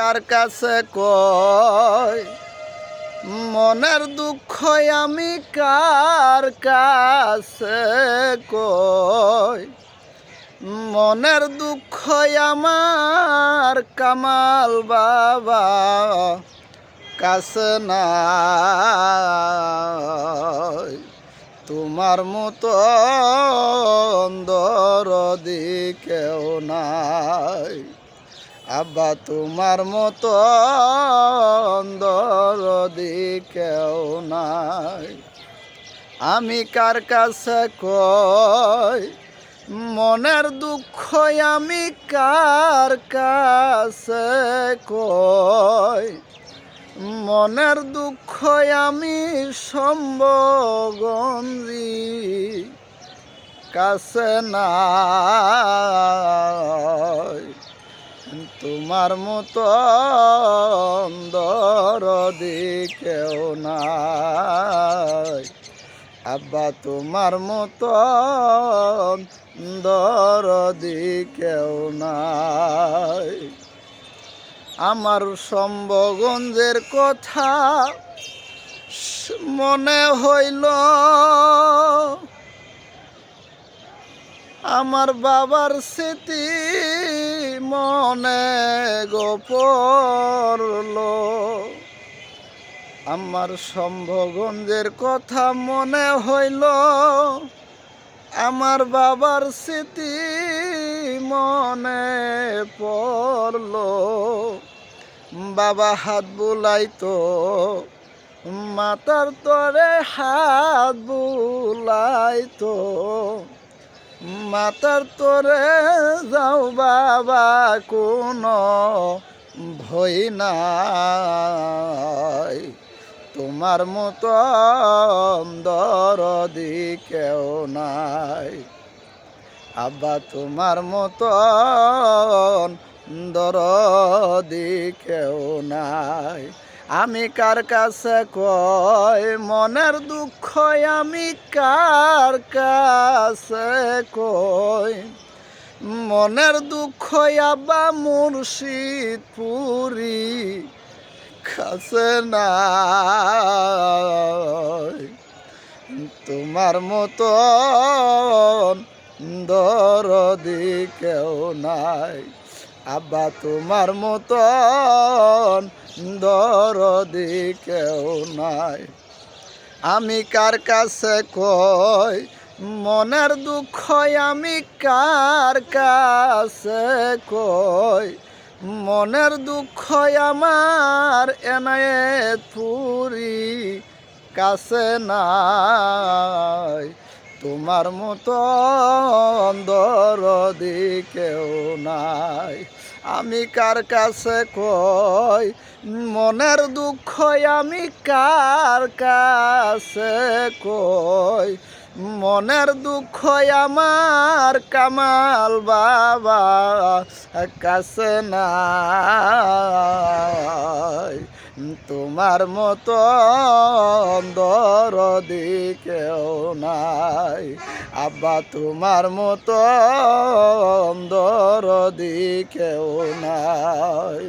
কার কাছে কই মনের দুঃখ আমি কার কাছে কই মনের দুঃখ আমার কামাল বাবা কাছে নাই। তোমার মতো দরদি কেউ নাই। আব্বা, তোমার মতো দরদি কেউ নাই। আমি কার কাছে কই? মনের দুঃখ আমি কার কাছে কই? মনের দুঃখ আমি সম্ভগঞ্জি কাছে নাই। তোমার মতো দরদি কেউ নাই। আব্বা, তোমার মতো দরদি কেউ নাই। আমার সম্ভগঞ্জের কথা মনে হইল আমার বাবার স্মৃতি মনে গোপরল আমার সম্ভগঞ্জের কথা মনে হইল, আমার বাবার স্মৃতি মনে পড়ল। বাবা হাত বুলাইতো, মাতার তরে হাত বুলাইতো। মাতার তরে যাও বাবা, কোনো ভয় নাই। তোমার মতো দরদি কেউ নাই। আব্বা, তোমার মতো দরদি কেউ নাই। আমি কার কাছে কই? মনের দুঃখ আমি কার কাছে কই? মনের দুঃখ আব্বা মুর্শিদ পুরী কাছে নাই। তোমার মতো দরদি কেউ নাই। আব্বা তোমার মতো দরদি কেউ নাই। আমি কার কাছে কই? মনের দুঃখ আমি কার কাছে কই? মনের দুঃখ আমার এনায়েত পুরি কাছে নাই। তোমার মতো দরদি কেউ নাই। আমি কার কাছে কই? মনের দুঃখ আমি কার কাছে কই? মনের দুঃখ আমার কামাল বাবা কাছে নাই। তোমার মতো দরদি কেউ নাই। আব্বা তোমার মতো দরদি কেউ নাই।